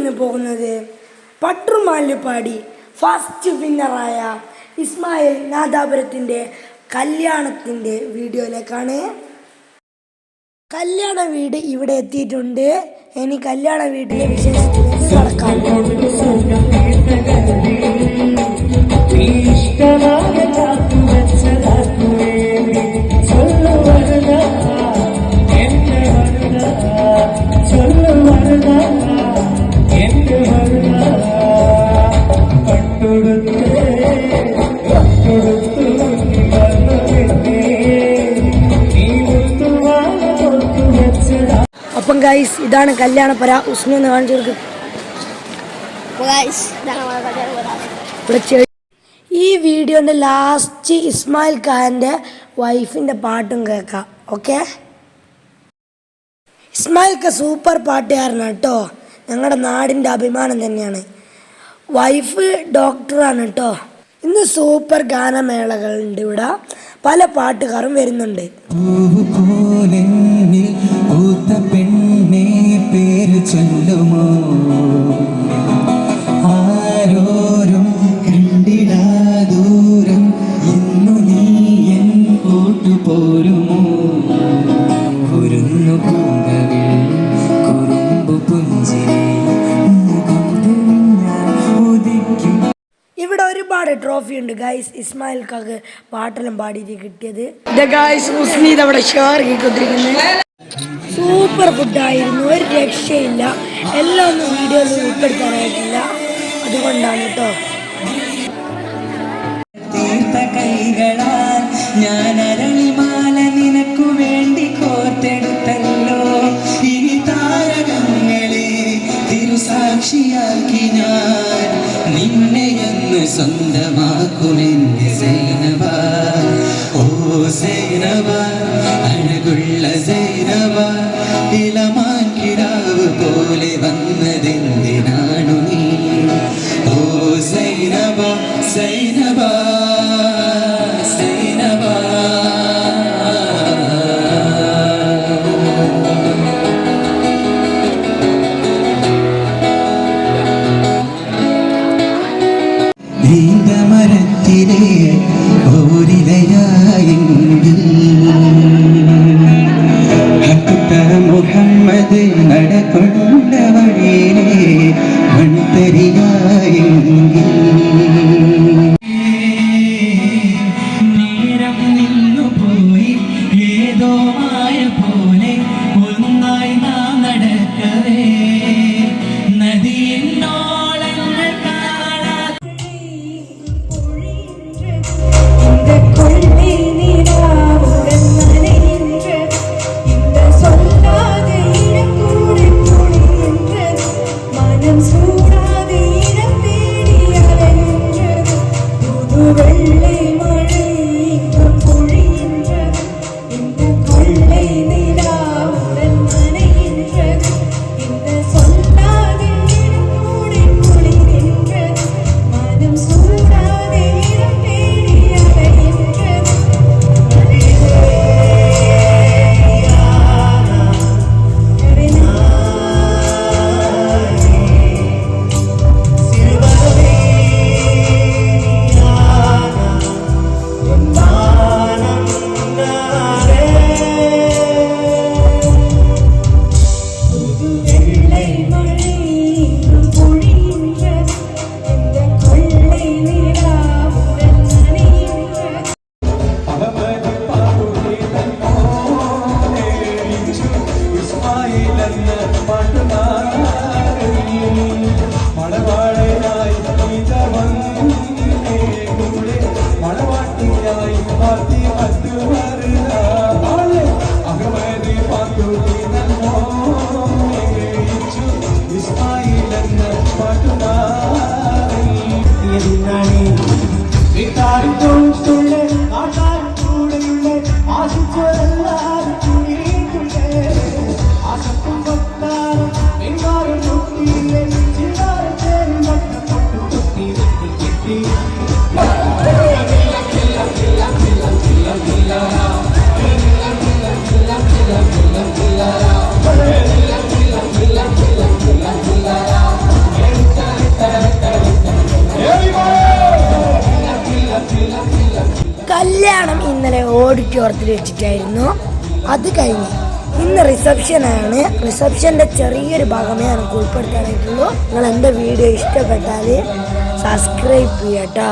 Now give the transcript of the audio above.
നിന്ന് പോകുന്നത്. പട്ടുമാലിപ്പാടി ഫസ്റ്റ് വിന്നറായ ഇസ്മായിൽ നാദാപുരത്തിന്റെ കല്യാണത്തിന്റെ വീഡിയോയിലേക്കാണ്. കല്യാണ വീട് ഇവിടെ എത്തിയിട്ടുണ്ട്. ഇനി കല്യാണ വീട്ടിലെ വിശേഷത്തിലേക്ക് കടക്കാം. അപ്പം ഗൈസ് ഇതാണ് കല്യാണപ്പര ഉസ്മി എന്ന് കാണിച്ചു കൊടുക്കും. ഇവിടെ ചെ- ഈ വീഡിയോന്റെ ലാസ്റ്റ് ഇസ്മായിൽ ഖാന്റെ വൈഫിന്റെ പാട്ടും കേൾക്കാം ഓക്കെ ഇസ്മായിൽ ഖാ സൂപ്പർ പാട്ടുകാരനാണ് കേട്ടോ ഞങ്ങളുടെ നാടിന്റെ അഭിമാനം തന്നെയാണ്. വൈഫ് ഡോക്ടറാണ് കേട്ടോ ഇന്ന് സൂപ്പർ ഗാനമേളകളുണ്ട് ഇവിടെ. പല പാട്ടുകാരും വരുന്നുണ്ട്. പേര് ചൊല്ലുമോ? ട്രോഫി ഉണ്ട്. ഗൈസ് ഇസ്മായിൽ കാക്ക് പാട്ടെല്ലാം പാടിയിട്ട് കിട്ടിയത്. അവിടെ ഷെയർ കിട്ടിക്കൊണ്ടിരിക്കുന്നത് സൂപ്പർ ഫുഡായിരുന്നു ഒരു രക്ഷയില്ല. എല്ലാം ഒന്നും വീഡിയോയിൽ ഉൾപ്പെടുത്താനായിട്ടില്ല അതുകൊണ്ടാണ് കേട്ടോ ഞാൻ അരളിമാല നിനക്കു വേണ്ടി ഇനി താരകങ്ങളെ ഞാൻ എന്ന് സ്വന്തമാക്കുമെന്റെ സൈനവ ഓ സൈനവ അഴകുള്ള സൈനവ ഇളമാൻ കിടാവ് പോലെ വന്നതെന്തിനാണു നീ ഓ സൈനബ സൈനബ നീന്തമരത്തിലെ ഓരിലയായെങ്കിൽ മുഹമ്മദ് നടക്കൊണ്ട வெள்ளை ഇസ്മായിലെന്ന പാട്ടുനാറി ഓഡിറ്റോറിയത്തിൽ വെച്ചിട്ടായിരുന്നു. അത് കഴിഞ്ഞ് ഇന്ന് റിസപ്ഷനാണ് റിസപ്ഷന്റെ ചെറിയൊരു ഭാഗമേ എനിക്ക് ഉൾപ്പെടുത്താനായിട്ടുള്ളൂ. നിങ്ങൾ എന്റെ വീഡിയോ ഇഷ്ടപ്പെട്ടാൽ സബ്സ്ക്രൈബ് ചെയ്യട്ടോ.